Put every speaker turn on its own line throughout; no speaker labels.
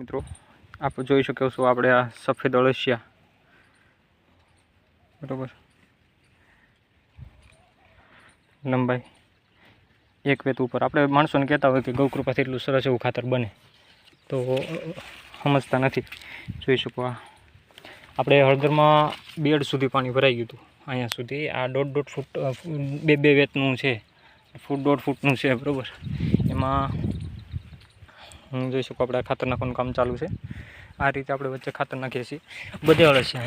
મિત્રો. આપ જોઈ શકો છો આપણે આ સફેદ અળસિયા. બરોબર. લંબાઈ એક વેત ઉપર. આપણે માણસોને કહેતા હોય કે ગૌકૃપાથી એટલું સરસ એવું ખાતર બને. તો સમજતા નથી. જોઈ શકો આ. આપણે હળદરમાં બેડ સુધી પાણી ભરાઈ ગયું હતું. અહીંયા સુધી આ દોઢ દોઢ ફૂટ બે બે વેતનું છે. ફૂટ દોઢ ફૂટનું છે, બરાબર. એમાં જોઈ શકું આપણે ખાતર નાખવાનું કામ ચાલુ છે. આ રીતે આપણે વચ્ચે ખાતર નાખીએ છીએ. બધે અળસ છે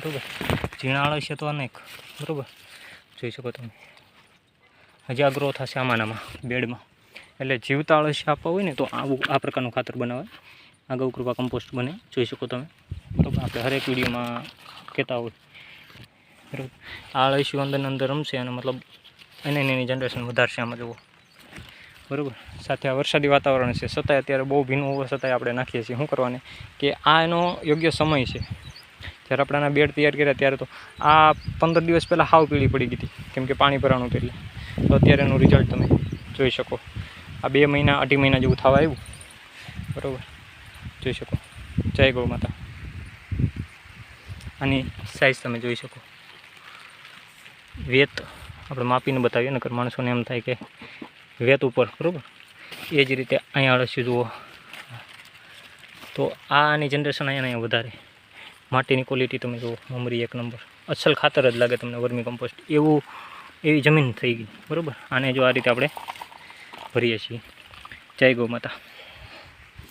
બરાબર? ઝીણા અળસિયા તો અનેક બરાબર? જોઈ શકો તમે. હજી આ ગ્રો થશે આમાંનામાં, બેડમાં. એટલે જીવતા અળસિયા આપવા હોય ને તો આવું, આ પ્રકારનું ખાતર બનાવાય. આ ગૌકૃપા કમ્પોસ્ટ બને. જોઈ શકો તમે. બરાબર? આપણે હરેક વિડીયોમાં કહેતા હોય. બરાબર? આ અળસ્યું અંદર અંદર રમશે અને મતલબ એને એની જનરેશન વધારશે આમાં, જુઓ. બરાબર? સાથે આ વરસાદી વાતાવરણ છે. છતાંય અત્યારે બહુ ભીનું હોવા છતાંય આપણે નાખીએ છીએ. શું કરવાને? કે આ એનો યોગ્ય સમય છે. જ્યારે આપણે આના બેડ તૈયાર કર્યા ત્યારે તો આ પંદર દિવસ પહેલાં હાવ પીળી પડી ગઈ હતી. કેમ કે પાણી ભરાણું એટલે. તો અત્યારે એનું રિઝલ્ટ તમે જોઈ શકો. આ બે મહિના, અઢી મહિના જેવું થવા આવ્યું. બરાબર? જોઈ શકો. જય ગૌ માતા. આની સાઇઝ તમે જોઈ શકો. વેત આપણે માપીને બતાવીએ, નકર માણસોને એમ થાય કે વેત ઉપર, બરાબર? એ જ રીતે અહીંયા અળસિયું જુઓ. તો આની જનરેશન અહીંયા વધારે. માટીની ક્વોલિટી તમે જુઓ, મમરી એક નંબર અસલ ખાતર જ લાગે તમને વર્મી કમ્પોસ્ટ એવું, એવી જમીન થઈ ગઈ, બરાબર? આને જો આ રીતે આપણે ભરીએ છીએ. જય ગૌ માતા